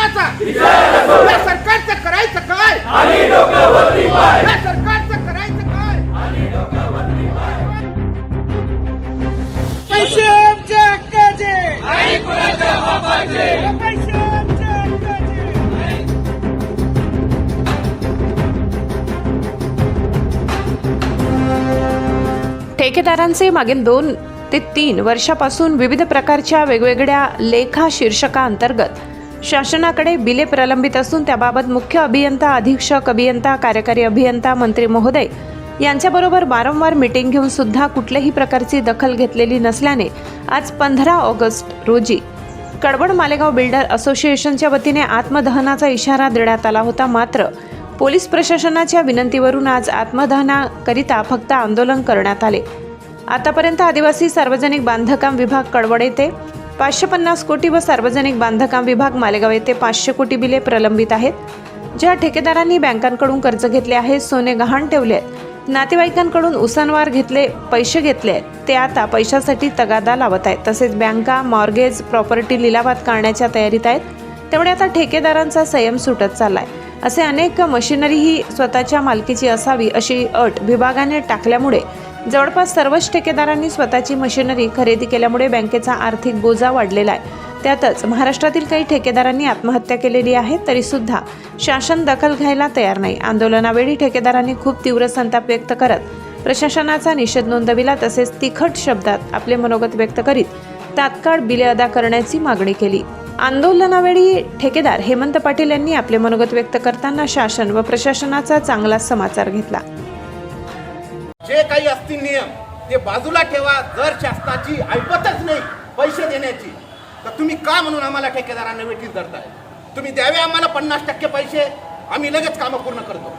कुणाचा या सरकारचं करायचं काय? या सरकारचं करायचं काय? पैसे आमच्या हक्काचे. पैसे आमच्या हक्काचे. ठेकेदारांचे मागील दोन ते तीन वर्षापासून विविध प्रकारच्या वेगवेगळ्या लेखा शीर्षकाअंतर्गत शासनाकडे बिले प्रलंबित असून त्याबाबत मुख्य अभियंता अधीक्षक अभियंता कार्यकारी अभियंता मंत्री महोदय यांच्याबरोबर वारंवार मिटिंग घेऊन सुद्धा कुठल्याही प्रकारची दखल घेतलेली नसल्याने आज पंधरा ऑगस्ट रोजी कडवड मालेगाव बिल्डर असोसिएशनच्या वतीने आत्मदहनाचा इशारा देण्यात आला होता. मात्र पोलीस प्रशासनाच्या विनंतीवरून आज आत्मदहनाकरिता फक्त आंदोलन करण्यात आले. आतापर्यंत आदिवासी सार्वजनिक बांधकाम विभाग कडवड येथे पाचशे पन्नास कोटी व सार्वजनिक बांधकाम विभाग मालेगाव येथे पाचशे कोटी बिले प्रलंबित आहेत. ज्या ठेकेदारांनी बँकांकडून कर्ज घेतले आहे सोने गहाण ठेवले आहेत. नातेवाईकांकडून उसनवार घेतले पैसे घेतले आहेत. ते आता पैशासाठी तगादा लावत आहेत. तसेच बँका मॉर्गेज प्रॉपर्टी लिलावात करण्याच्या तयारीत आहेत. तेवढे आता ठेकेदारांचा संयम सुटत चाललाय. असे अनेक मशिनरीही स्वतःच्या मालकीची असावी अशी अट विभागाने टाकल्यामुळे जवळपास सर्वच ठेकेदारांनी स्वतःची मशिनरी खरेदी केल्यामुळे बँकेचा आर्थिक बोजा वाढलेला आहे. त्यातच महाराष्ट्रातील काही ठेकेदारांनी आत्महत्या केलेली आहे तरीसुद्धा शासन दखल घ्यायला तयार नाही. आंदोलनावेळी ठेकेदारांनी खूप तीव्र संताप व्यक्त करत प्रशासनाचा निषेध नोंदविला तसेच तिखट शब्दात आपले मनोगत व्यक्त करीत तात्काळ बिले अदा करण्याची मागणी केली. आंदोलनावेळी ठेकेदार हेमंत पाटील यांनी आपले मनोगत व्यक्त करताना शासन व प्रशासनाचा चांगला समाचार घेतला. जे काही असतील नियम ते बाजूला ठेवा. जर शासनाची ऐपतच नाही पैसे देण्याची तर तुम्ही का म्हणून आम्हाला ठेकेदारांना वेटीस धरताय? तुम्ही द्यावे आम्हाला पन्नास टक्के पैसे आम्ही लगेच कामं पूर्ण करतो.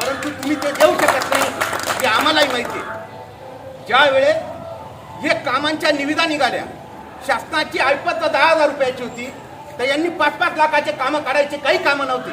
परंतु तुम्ही ते देऊ शकत नाही हे आम्हालाही माहिती आहे. ज्या वेळेस हे कामांच्या निविदा निघाल्या शासनाची ऐपत दहा हजार रुपयाची होती तर यांनी पाच पाच लाखाचे कामं काढायचे काही कामं नव्हती.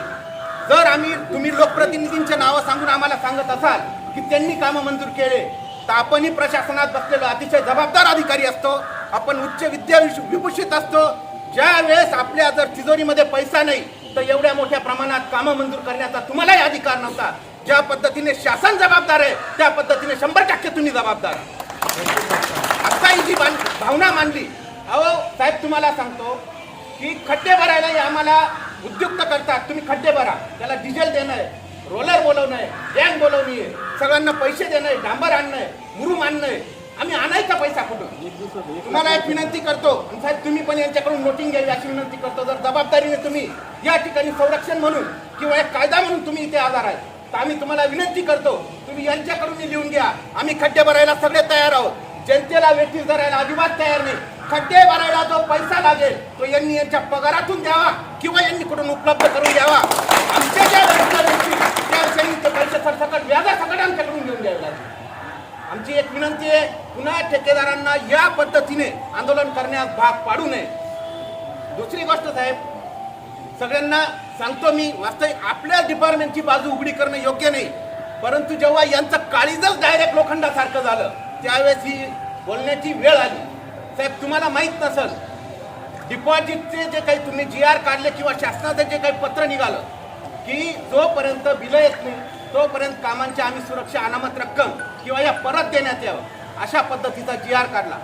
जर आम्ही तुम्ही लोकप्रतिनिधींचे नावं सांगून आम्हाला सांगत असाल की त्यांनी कामं मंजूर केले. तर आपणही प्रशासनात बसलेलो अतिशय जबाबदार अधिकारी असतो. आपण उच्च विद्या विभूषित असतो. ज्या वेळेस आपल्या जर तिजोरीमध्ये पैसा नाही तर एवढ्या मोठ्या प्रमाणात कामं मंजूर करण्याचा तुम्हालाही अधिकार नव्हता. ज्या पद्धतीने शासन जबाबदार आहे त्या पद्धतीने शंभर टक्के तुम्ही जबाबदार. आहात. आता ही जी भावना मांडली. अहो साहेब तुम्हाला सांगतो की खड्डे भरायला आम्हाला उद्युक्त करतात. तुम्ही खड्डे भरा. त्याला डिझेल देणं आहे. रोलर बोलवणं आहे गँग बोलवणी आहे सगळ्यांना पैसे देणं आहे डांबर आणणं आहे मुरुम आणणं आहे. आम्ही आणायचा पैसा कुठून? तुम्हाला एक विनंती करतो आणि साहेब तुम्ही पण यांच्याकडून नोटिंग घ्यावी अशी विनंती करतो. जर जबाबदारीने तुम्ही या ठिकाणी संरक्षण म्हणून किंवा एक कायदा म्हणून तुम्ही इथे आधार आहे तर आम्ही तुम्हाला विनंती करतो तुम्ही यांच्याकडून लिहून घ्या. आम्ही खड्डे भरायला सगळे तयार आहोत. जनतेला वेठीस धरायला अजिबात तयार नाही. खड्डे भरायला जो पैसा लागेल तो यांनी यांच्या पगारातून द्यावा किंवा यांनी कुठून उपलब्ध करून द्यावा. आमच्या ज्या वेळेला भेटतील, त्या क्षणी ते पैसे सरसकट व्याजासकट आमच्याकडून घेऊन द्यावी लागेल आमची एक विनंती आहे पुन्हा ठेकेदारांना या पद्धतीने आंदोलन करण्यास भाग पाडू नये. दुसरी गोष्ट साहेब सगळ्यांना सांगतो मी वास्तविक आपल्या डिपार्टमेंटची बाजू उघडी करणं योग्य नाही. परंतु जेव्हा यांचं काळीजच डायरेक्ट लोखंडासारखं झालं त्यावेळेस ही बोलण्याची वेळ आली. साहेब तुम्हाला माहीत नसल डिपॉझिटचे जे काही तुम्ही जी आर काढले किंवा शासनाचं जे काही पत्र निघालं की जोपर्यंत बिलं येत नाही तोपर्यंत कामांची आम्ही सुरक्षा अनामत रक्कम किंवा या परत देण्यात यावं. अशा पद्धतीचा जी आर काढला.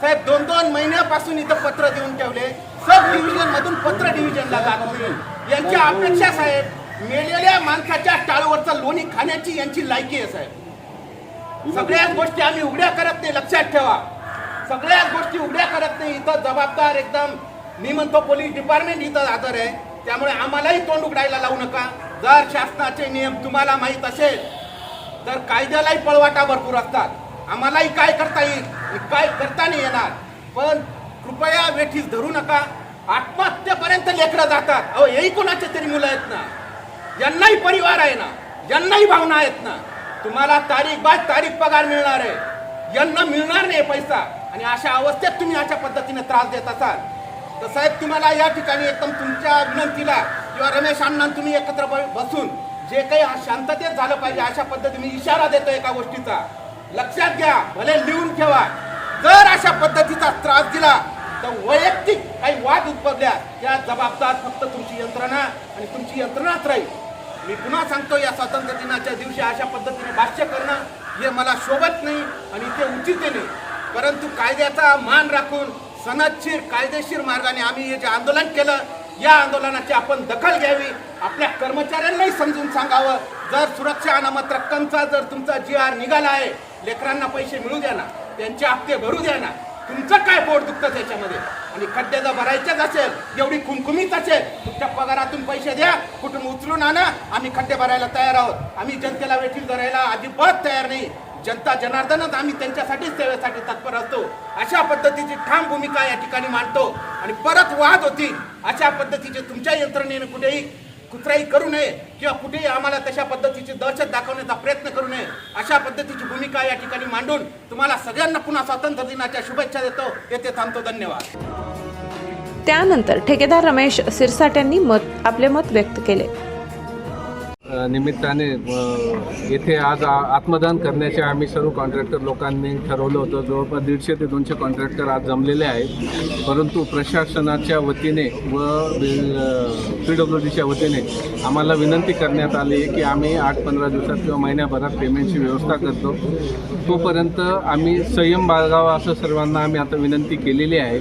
साहेब दोन दोन महिन्यापासून इथं पत्र देऊन ठेवले. सब डिव्हिजन मधून पत्र डिव्हिजनला जात होते यांची अपेक्षा साहेब मेलेल्या माणसाच्या टाळूवरचं लोणी खाण्याची यांची लायकी आहे साहेब. सगळ्याच गोष्टी आम्ही उघड्या करत नाही लक्षात ठेवा. सगळ्याच गोष्टी उघड्या करत नाही. इथं जबाबदार एकदम मी म्हणतो पोलीस डिपार्टमेंट इथं हजर आहे. त्यामुळे आम्हालाही तोंड उघडायला लावू नका. जर शासनाचे नियम तुम्हाला माहीत असेल तर कायद्यालाही पळवाटा भरपूर असतात. आम्हालाही काय करता येईल काय करता नाही येणार. पण कृपया वेठीस धरू नका. आत्महत्येपर्यंत लेकरं जातात. अहो हेही कोणाचे तरी मुलं आहेत ना. यांनाही परिवार आहे ना. यांनाही भावना आहेत ना. तुम्हाला तारीख बाद तारीख पगार मिळणार आहे. यांना मिळणार नाही पैसा. आणि अशा अवस्थेत तुम्ही अशा पद्धतीने त्रास देत असाल. तर साहेब तुम्हाला या ठिकाणी एकदम तुमच्या विनंतीला किंवा रमेश अण्णा तुम्ही एकत्र बसून जे काही शांततेत झालं पाहिजे अशा पद्धतीने इशारा देतो एका गोष्टीचा. लक्षात घ्या भले लिहून ठेवा. जर अशा पद्धतीचा त्रास दिला तर वैयक्तिक काही वाद उद्भवल्या त्या जबाबदार फक्त तुमची यंत्रणा आणि तुमची यंत्रणाच राहील. मी पुन्हा सांगतो या स्वातंत्र्य दिनाच्या दिवशी अशा पद्धतीने भाष्य करणं हे मला शोभत नाही आणि ते उचित नाही. परंतु कायद्याचा मान राखून सनदशीर कायदेशीर मार्गाने आम्ही हे जे आंदोलन केलं या आंदोलनाची आपण दखल घ्यावी आपल्या कर्मचाऱ्यांनाही समजून सांगावं. जर सुरक्षा अनामत रक्कमचा जर तुमचा जी आर निघाला आहे लेकरांना पैसे मिळू द्या ना त्यांचे हप्ते भरू द्या ना तुमचं काय पोट दुखतं त्याच्यामध्ये? आणि खड्डे जर भरायचेच असेल एवढी खुमखुमीच असेल तुमच्या पगारातून पैसे द्या कुठून उचलून आणा आम्ही खड्डे भरायला तयार आहोत. आम्ही जनतेला वेठील धरायला अजिबात तयार नाही. जनता जनार्दनच आम्ही त्यांच्यासाठीच सेवेसाठी तत्पर असतो. अशा पद्धतीची ठाम भूमिका या ठिकाणी मांडतो. आणि परत वाद होती अशा पद्धतीचे तुमच्या यंत्रणेने कुठेही कुत्राही करू नये किंवा कुठेही आम्हाला तशा पद्धतीची दहशत दाखवण्याचा प्रयत्न करू नये. अशा पद्धतीची भूमिका या ठिकाणी मांडून तुम्हाला सगळ्यांना पुन्हा स्वातंत्र्य दिनाच्या शुभेच्छा देतो. येथे थांबतो. धन्यवाद. त्यानंतर ठेकेदार रमेश सिरसाट यांनी मत आपले मत व्यक्त केले. निमित्ताने येथे आज आ- आत्मदान करण्याचे आम्ही सर्व कॉन्ट्रॅक्टर लोकांनी ठरवलं होतं. जवळपास दीडशे ते दोनशे कॉन्ट्रॅक्टर आज जमलेले आहेत. परंतु प्रशासनाच्या वतीने व पी डब्ल्यू डीच्या वतीने आम्हाला विनंती करण्यात आली की आम्ही आठ पंधरा दिवसात किंवा महिन्याभरात पेमेंटची व्यवस्था करतो. तोपर्यंत आम्ही संयम बाळगावा असं सर्वांना आम्ही आता विनंती केलेली आहे.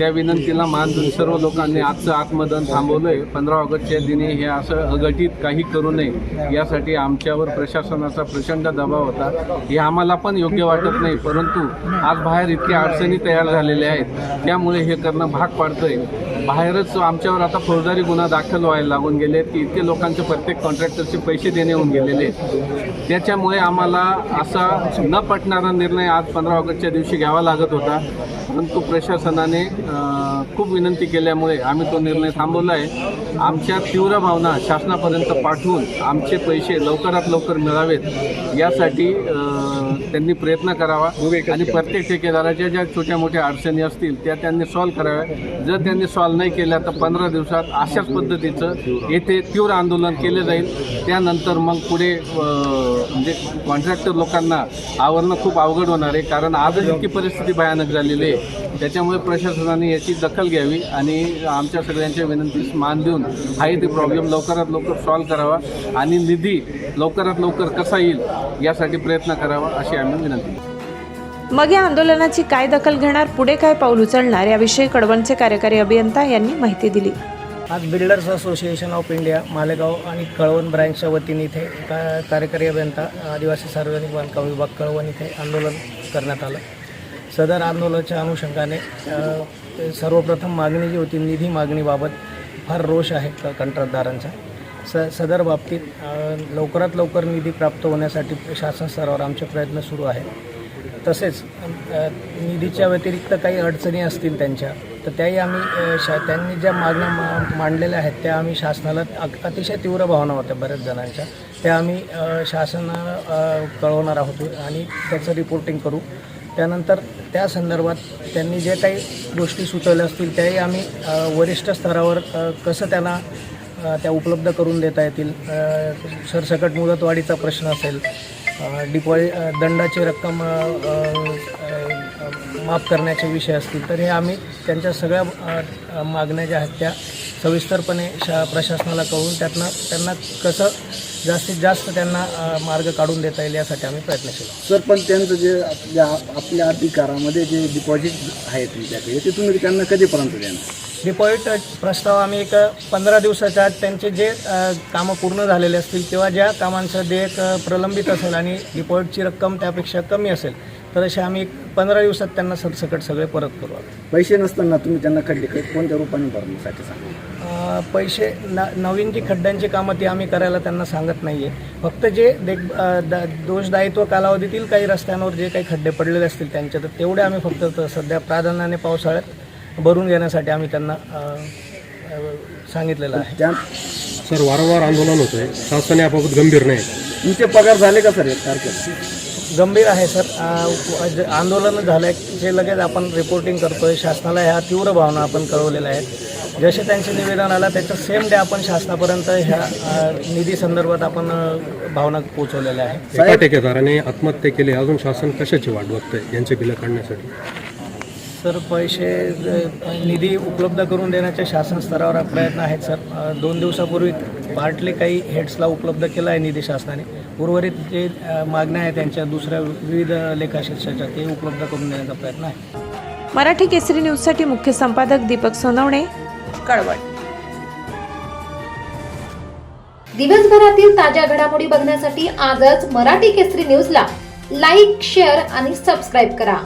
त्या विनंतीला मान देऊन सर्व लोकांनी आजचं आत्मदान थांबवलंय. पंधरा ऑगस्टच्या दिनी हे असं अघटित काही करू नये यासाठी आमच्यावर प्रशासनाचा प्रचंड दबाव होता. हे आम्हाला पण योग्य वाटत नाही परंतु आज बाहेर इतक्या अडचणी तयार झालेल्या आहेत. त्यामुळे हे करणं भाग पाडतंय. बाहेरच आमच्यावर आता फौजदारी गुन्हा दाखल व्हायला लागून गेले आहेत की इतके लोकांचे प्रत्येक कॉन्ट्रॅक्टरचे पैसे देणे होऊन गेलेले आहेत. त्याच्यामुळे आम्हाला असा न पटणारा निर्णय आज पंधरा ऑगस्टच्या दिवशी घ्यावा लागत होता. परंतु प्रशासनाने खूप विनंती केल्यामुळे आम्ही तो निर्णय थांबवला आहे. आमच्या तीव्र भावना शासनापर्यंत पाठवून आमचे पैसे लवकरात लवकर मिळावेत यासाठी त्यांनी प्रयत्न करावा आणि प्रत्येक ठेकेदाराच्या ज्या छोट्या मोठ्या अडचणी असतील त्या त्यांनी सॉल्व्ह कराव्या. जर त्यांनी सॉल्व्ह नाही केल्या तर पंधरा दिवसात अशाच पद्धतीचं येथे तीव्र आंदोलन केलं जाईल. त्यानंतर मग पुढे म्हणजे कॉन्ट्रॅक्टर लोकांना आवरणं खूप अवघड होणार आहे. कारण आजच इतकी परिस्थिती भयानक झालेली आहे. त्याच्यामुळे प्रशासनाने याची दखल घ्यावी आणि आमच्या सगळ्यांच्या विनंतीस मान देऊन हाही ते प्रॉब्लेम लवकरात लवकर सॉल्व्ह करावा आणि निधी लवकरात लवकर कसा येईल यासाठी प्रयत्न करावा. अशी आम्ही विनंती. मग या आंदोलनाची काय दखल घेणार पुढे काय पाऊल उचलणार याविषयी कडवणचे कार्यकारी अभियंता यांनी माहिती दिली. आज builders association of India Malegaon आणि कळवण ब्रँचच्या वतीने इथे का कार्यकारी अभियंता आदिवासी सार्वजनिक बांधकाम विभाग कळवण इथे आंदोलन करण्यात आलं. सदर आंदोलनाच्या अनुषंगाने सर्वप्रथम मागणी जी होती निधी मागणीबाबत फार रोष आहे क कंत्राटदारांचा. स सदर बाबतीत लवकरात लवकर निधी प्राप्त होण्यासाठी शासन स्तरावर आमचे प्रयत्न सुरू आहेत. तसेच निधीच्या व्यतिरिक्त काही अडचणी असतील त्यांच्या तर त्याही आम्ही शा त्यांनी ज्या मागण्या मा मांडलेल्या आहेत त्या आम्ही शासनाला अतिशय तीव्र भावना होत्या बऱ्याच जणांच्या. त्या आम्ही शासनाला कळवणार आहोत आणि त्याचं रिपोर्टिंग करू. त्यानंतर त्या संदर्भात त्यांनी जे काही गोष्टी सुचवल्या असतील त्याही आम्ही वरिष्ठ स्तरावर कसं त्यांना त्या उपलब्ध करून देता येतील. सरसकट मुदतवाढीचा प्रश्न असेल. डिपॉझिट दंडाची रक्कम माफ करण्याचे विषय असतील तर हे आम्ही त्यांच्या सगळ्या मागण्या ज्या आहेत त्या सविस्तरपणे शा प्रशासनाला कळून त्यातनं त्यांना कसं जास्तीत जास्त त्यांना मार्ग काढून देता येईल यासाठी आम्ही प्रयत्नशील आहोत. सर पण त्यांचं जे आपल्या आपल्या अधिकारामध्ये जे डिपॉझिट आहेत तुमच्याकडे ते तुम्ही त्यांना कधीपर्यंत देणार? डिपॉझिट प्रस्ताव आम्ही एक पंधरा दिवसाच्या आत त्यांचे जे कामं पूर्ण झालेले असतील किंवा ज्या कामांचं देयक प्रलंबित असेल आणि डिपॉझिटची रक्कम त्यापेक्षा कमी असेल तर असे आम्ही पंधरा दिवसात त्यांना सरसकट सगळे परत करू. पैसे नसताना तुम्ही त्यांना खड्डे कोणत्या रूपाने भरण्यासाठी सांगा पैसे न नवीन जी खड्ड्यांची कामं ती आम्ही करायला त्यांना सांगत नाही आहे फक्त जे देख दोषदायित्व कालावधीतील काही रस्त्यांवर जे काही खड्डे पडलेले असतील त्यांचे तर तेवढे आम्ही फक्त सध्या प्राधान्याने पावसाळ्यात भरून घेण्यासाठी आम्ही त्यांना सांगितलेलं आहे. त्या सर वारंवार आंदोलन होतंय. शासन याबाबत गंभीर नाही. तुमचे पगार झाले का सर एक तारखेला? गंभीर आहे सर. अ, जे आंदोलन झालं जे लगेच आपण रिपोर्टिंग करतोय. शासनाला ह्या तीव्र भावना आपण कळवलेल्या आहेत. जसे त्यांचे निवेदन आलं त्याचं सेम डे आपण शासनापर्यंत ह्या निधी संदर्भात आपण अ, भावना पोहोचवलेल्या आहेत. एका ठेकेदाराने आत्महत्या केली. अजून शासन कशाची वाट बघतंय? यांचे बिलं काढण्यासाठी. सर पैसे निधी उपलब्ध करून देण्याचे शासन स्तरावर प्रयत्न आहेत सर. दोन दिवसापूर्वी पार्टली काही हेड्सला उपलब्ध केला आहे निधी शासनाने. उर्वरित जे मागण्या आहेत त्यांच्या दुसऱ्या विविध लेखा शीर्षाच्या ते उपलब्ध करून देण्याचा प्रयत्न आहे. मराठी केसरी न्यूजसाठी मुख्य संपादक दीपक सोनवणे कळवण. दिवसभरातील ताज्या घडामोडी बघण्यासाठी आजच मराठी केसरी न्यूजला लाईक शेअर आणि सबस्क्राईब करा.